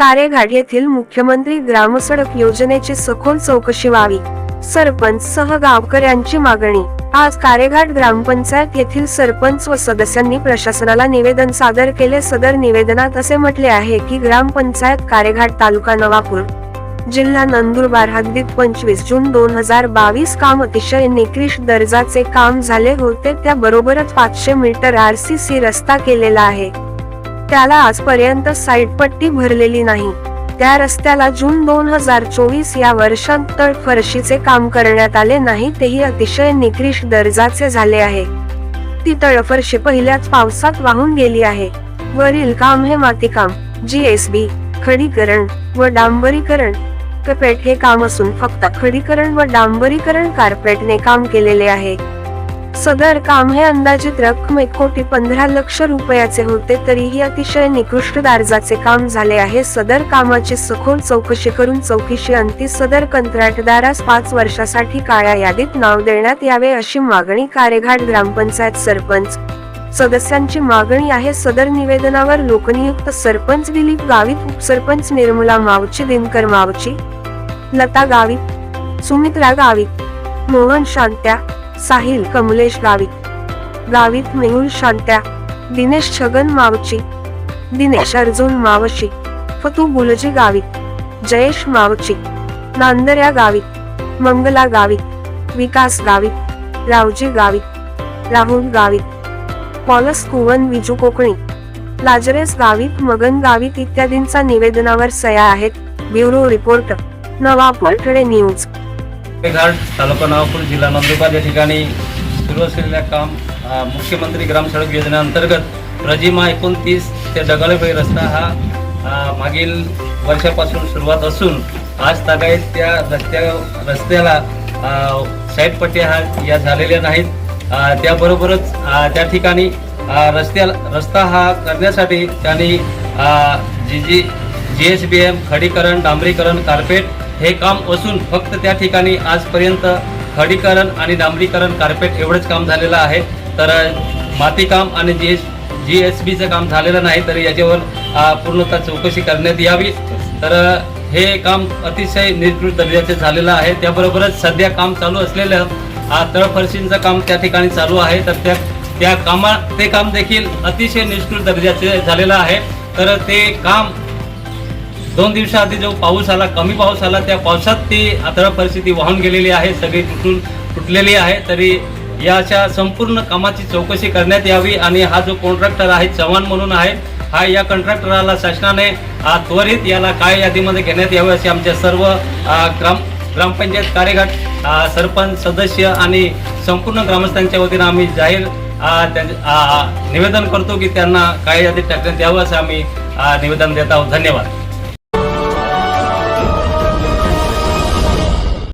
कारेघाट येथील मुख्यमंत्री ग्रामसडक योजनेची सखोल चौकशी व्हावी. सरपंच सह गावकऱ्यांची मागणी. आज कारेघाट ग्रामपंचायत येथील सरपंच व सदस्यांनी प्रशासनाला निवेदन सादर केले. सदर निवेदनात असे म्हटले आहे की ग्रामपंचायत कारेघाट तालुका नवापूर जिल्हा नंदुरबार हद्दीत पंचवीस जून दोन हजार बावीस काम अतिशय निकृष्ट दर्जाचे काम झाले होते. त्याबरोबरच पाचशे मीटर आर सी सी रस्ता केलेला आहे. त्याला आजपर्यंत साईडपट्टी भरलेली नाही. त्या रस्त्याला जून दोन हजार चोवीस या वर्षात तळ फरशीचे काम करण्यात आले नाही तेही अतिशय निकृष्ट दर्जाचे झाले आहे. ती तळफरशी पहिल्याच पावसात वाहून गेली आहे. वरील काम हे मातीकाम जी एस बी खडीकरण व डांबरीकरण. कपेट हे काम असून फक्त खडीकरण व डांबरीकरण कार्पेटने काम केलेले आहे. सदर काम हे अंदाजित रक्कम एक कोटी पंधरा लक्ष रुपयाचे होते तरीही अतिशय निकृष्ट दर्जाचे काम झाले आहे. सदर कामाची सखोल चौकशी करून चौकशी अंती सदर कंत्राटदारास पाच वर्षासाठी काळ्या यादीत नाव देण्यात यावे अशी मागणी कारेघाट ग्रामपंचायत सरपंच सदस्यांची मागणी आहे. सदर निवेदनावर लोकनियुक्त सरपंच दिलीप गावित उपसरपंच निर्मला मावची दिनकर मावची लता गावित सुमित्रा गावित मोहन शांत्या साहिल कमलेश गावित गावित मेहुल शांत्या दिनेश छगन मावची दिनेश अर्जुन मावशी फतू बुलजी गावित जयेश मावची नांदर्या गावित मंगला गावित विकास गावित रावजी गावित राहुल गावित पॉलस कुवन विजू कोकणी लाजरेस गावित मगन गावित इत्यादींचा निवेदनावर सया आहेत. ब्युरो रिपोर्ट नवापूरकडे न्यूज. घाट तालुका नवापूर जिल्हा नंदुरबार. या ठिकाणी सुरू असलेल्या काम मुख्यमंत्री ग्राम सडक योजनेअंतर्गत रजिमा एकोणतीस ते डगाळेबाई रस्ता हा मागील वर्षापासून सुरुवात असून आज तागायत त्या रस्त्या रस्त्याला अ, साईड हा या झालेल्या नाहीत. त्याबरोबरच त्या ठिकाणी रस्त्या रस्ता हा करण्यासाठी त्यांनी जी जी जी एस बी एम खडीकरण डांबरीकरण कार्पेट हे काम असून फक्त त्या ठिकाणी आजपर्यंत खडीकरण आणि डांबरीकरण कार्पेट एवढंच काम झालेलं आहे. तर मातीकाम आणि जी एस जी एस बीचं काम झालेलं नाही तर याच्यावर पूर्णतः चौकशी करण्यात यावी. तर हे काम अतिशय निर्कृत दर्जाचे झालेलं आहे. त्याबरोबरच सध्या काम चालू असलेलं तळफरशींचं काम त्या ठिकाणी चालू आहे. तर त्या त्या कामा ते काम देखील अतिशय निष्कृत दर्जाचे झालेलं आहे. तर ते काम दोन दिवसाआधी जो पाऊस आला कमी पाऊस आला त्या पावसात ती आतळा परिस्थिती वाहून गेलेली आहे. सगळी तुटून तुटलेली आहे. तरी या अशा संपूर्ण कामाची चौकशी करण्यात यावी आणि हा जो कॉन्ट्रॅक्टर आहे चव्हाण म्हणून आहे हा या कॉन्ट्रॅक्टराला शासनाने त्वरित याला काय यादीमध्ये घेण्यात यावे असे आमच्या सर्व ग्राम ग्रामपंचायत कार्यगट सरपंच सदस्य आणि संपूर्ण ग्रामस्थांच्या वतीनं आम्ही जाहीर निवेदन करतो की त्यांना काय यादीत टाकण्यात यावं असं आम्ही निवेदन देत आहोत. धन्यवाद.